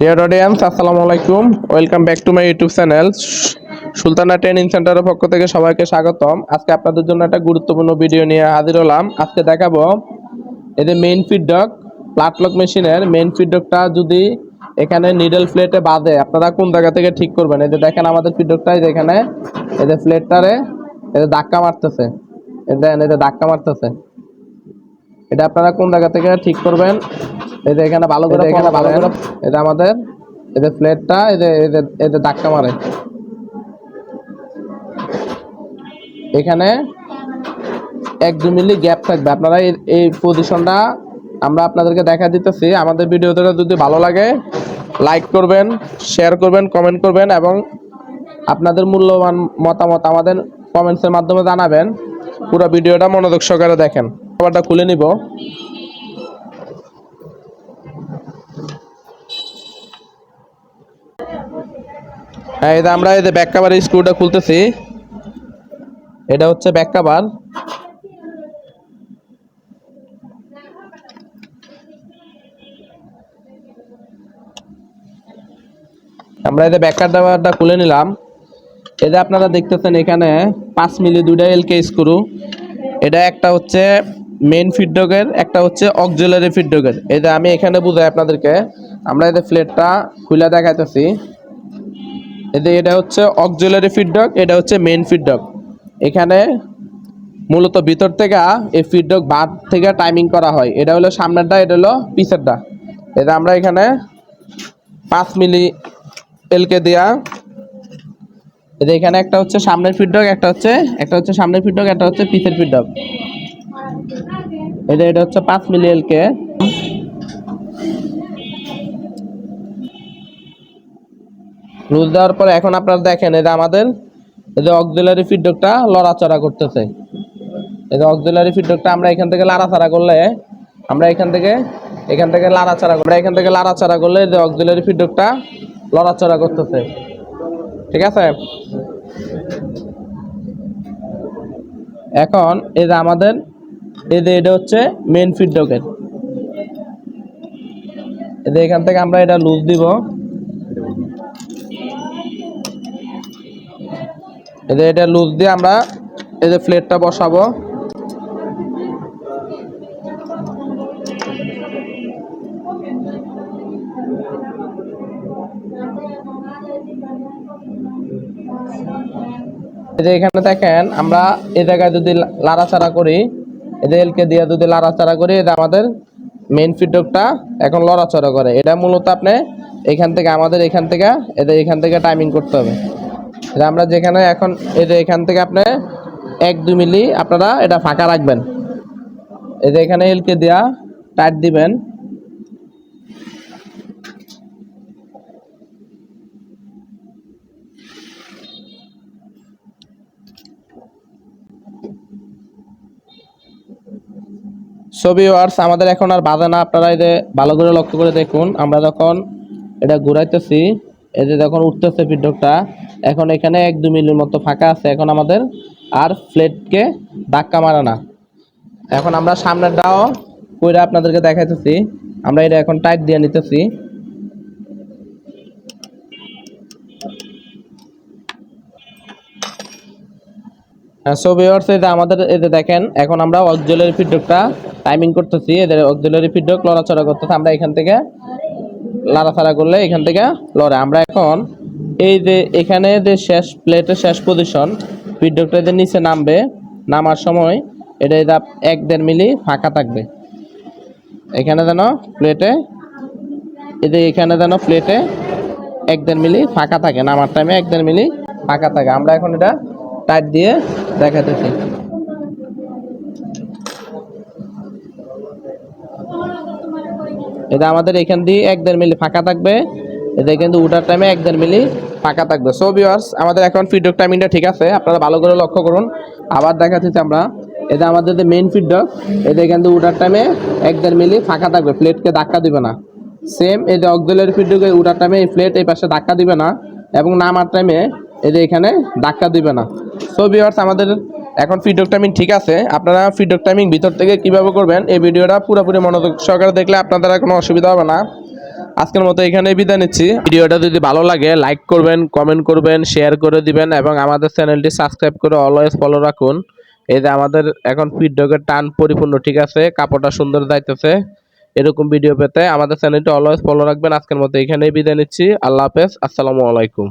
Deer audience আসসালামু আলাইকুম। Welcome back to my YouTube channel Sultana training সেন্টারের পক্ষ থেকে সবাইকে স্বাগতম। আজকে আপনাদের জন্য একটা গুরুত্বপূর্ণ ভিডিও নিয়ে হাজির হলাম। আজকে দেখাবো এদের মেইন ফিডডক প্লাটলক মেশিনের মেইন ফিডডকটা যদি এখানে নিডল ফ্লেটে বাঁধে, আপনারা কোন জায়গা থেকে ঠিক করবেন? এই যে দেখেন আমাদের ফিডডকটা এখানে এদের ফ্লেটটারে এদের ধাক্কা মারতেছে। এদের এদের ধাক্কা মারতেছে। এটা আপনারা কোন জায়গা থেকে ঠিক করবেন? এই যে এখানে ভালো করে এখানে ভালো করে এটা আমাদের এদের প্লেটটা এদের এদের এদের ধাক্কা মারে। এখানে এক দু মিলি গ্যাপ থাকবে। আপনারা এই- এই পজিশনটা আমরা আপনাদেরকে দেখা দিতেছি। আমাদের ভিডিওটা যদি ভালো লাগে লাইক করবেন শেয়ার করবেন কমেন্ট করবেন এবং আপনাদের মূল্যবান মতামত আমাদের কমেন্টসের মাধ্যমে জানাবেন। পুরো ভিডিওটা মনোযোগ সহকারে দেখেন। খাবারটা খুলে নিব। হ্যাঁ এটা আমরা যে ব্যাক কাভারের স্ক্রুটা খুলতেছি। এটা হচ্ছে ব্যাক কাভার আমরা যে ব্যাক কাভারটা খুলে নিলাম। যে আপনারা দেখতেছেন এখানে পাঁচ মিলি দুইটা এলকে স্ক্রু। এটা একটা হচ্ছে মেইন ফিডডকের একটা হচ্ছে অক্সিলারি ফিডডকের এই যে আমি এখানে বুঝাই আপনাদেরকে, আমরা যে ফ্লেটটা খুলে দেখাইতেছি। এতে এটা হচ্ছে অক্সিলারি ফিডডক এটা হচ্ছে মেইন ফিডডক এখানে মূলত ভিতর থেকে এই ফিডডক বাদ থেকে টাইমিং করা হয়। এটা হলো সামনেরটা, এটা হলো পিছেরটা। এটা আমরা এখানে পাঁচ মিলি এলকে দেয়া এটা এখানে একটা হচ্ছে সামনের ফিডডক একটা হচ্ছে একটা হচ্ছে সামনের ফিডডক একটা হচ্ছে পিছের ফিডডক এটা এটা হচ্ছে পাঁচ মিলি এলকে লুজ দেওয়ার পরে এখন আপনারা দেখেন এটা আমাদের, এই যে অক্সিলারি ফিডডকটা লড়াচড়া করতেছে। এই যে অক্সিলারি ফিডডকটা আমরা এখান থেকে লাড়াচাড়া করলে, আমরা এখান থেকে এখান থেকে লাড়াচাড়া আমরা এখান থেকে লাড়াচাড়া করলে এই যে অক্সিলারি ফিডডকটা লড়াচড়া করতেছে। ঠিক আছে? এখন এই যে আমাদের যে এটা হচ্ছে মেন ফিডডকের এই যে এখান থেকে আমরা এটা লুজ দিব। যে এটা লুজ দিয়ে আমরা যে প্লেটটা বসাবো। এখানে দেখেন আমরা এই জায়গায় যদি লাড়াচাড়া করি এই দিয়া যদি লড়াচড়া করি, এটা আমাদের মেন ফিডকটা এখন লড়াচড়া করে। এটা মূলত আপনি এখান থেকে, আমাদের এখান থেকে, এদের এখান থেকে টাইমিং করতে হবে। এটা আমরা যেখানে এখন এদের এখান থেকে আপনি এক দু মিলি আপনারা এটা ফাঁকা রাখবেন। এদের এখানে এলকে দেওয়া টাইট দিবেন। সো ভিউয়ার্স আমাদের এখন আর বাধা না। আপনারা এই যে ভালো করে লক্ষ্য করে দেখুন, আমরা যখন এটা ঘুরাইতেছি, এই যে যখন উঠতেছে ফিডকটা এখন এখানে এক দু মিলির মতো ফাঁকা আছে। এখন আমাদের আর ফ্লেটকে ধাক্কা মারা না। এখন আমরা সামনেরটাও কইরা আপনাদেরকে দেখাইতেছি। আমরা এটা এখন টাইট দিয়ে নিতেছি। সো ভিউয়ার্স এই যে আমাদের, এই যে দেখেন, এখন আমরা অক্সিলারি ফিডব্যাকটা টাইমিং করতেছি, এদের অক্সিলারি ফিডব্যাক লড়াচড়া করতেছে, আমরা এখান থেকে লাড়াচাড়া করলে এখান থেকে লড়ে। আমরা এখন এই যে এখানে যে শেষ প্লেটের শেষ পজিশন ফিডব্যাকটা যে নিচে নামবে, নামার সময় এটা এটা এক দেড় মিলি ফাঁকা থাকবে। এখানে যেন প্লেটে এদের এখানে যেন প্লেটে এক দেড় মিলি ফাঁকা থাকে, নামার টাইমে এক দেড় মিলি ফাঁকা থাকে। আমরা এখন এটা টাইট দিয়ে দেখাতেছি এটা আমাদের এখান দিয়ে এক দেড় মিলি ফাঁকা থাকবে। এটা কিন্তু উঠার টাইমে এক দেড় মিলি ফাঁকা থাকবে। সো ভিউয়ার্স আমাদের এখন ফিডব্যাক টাইমিংটা ঠিক আছে। আপনারা ভালো করে লক্ষ্য করুন। আবার দেখাচ্ছি আমরা। এটা আমাদের যে মেন ফিডব্যাক এটা এখান উঠার টাইমে এক দেড় মিলি ফাঁকা থাকবে। প্লেটকে ধাক্কা দিবে না। সেম এই যে অক্সিলারি ফিডব্যাকে উঠার টাইমে এই প্লেট এই পাশে ধাক্কা দিবে না। এবং নামার টাইমে যে এখানে ধাক্কা দিবে না। সো ভিউয়ার্স আমাদের এখন ফিডব্যাক টাইমিং ঠিক আছে। আপনারা ফিডব্যাক টাইমিং ভিতর থেকে কীভাবে করবেন, এই ভিডিওটা পুরোপুরি মনোযোগ সহকারে দেখলে আপনাদের কোনো অসুবিধা হবে না। আজকের মতো এখানেই বিদায় নিচ্ছি। ভিডিওটা যদি ভালো লাগে লাইক করবেন কমেন্ট করবেন শেয়ার করে দিবেন এবং আমাদের চ্যানেলটি সাবস্ক্রাইব করে অলওয়েজ ফলো রাখুন। এই যে আমাদের এখন ফিডডগের টান পরিপূর্ণ, ঠিক আছে? কাপড়টা সুন্দর যাইতেছে। এরকম ভিডিও পেতে আমাদের চ্যানেলটি অলওয়েজ ফলো রাখবেন। আজকের মতো এখানেই বিদায় নিচ্ছি। আল্লাহ হাফেজ। আসসালামু আলাইকুম।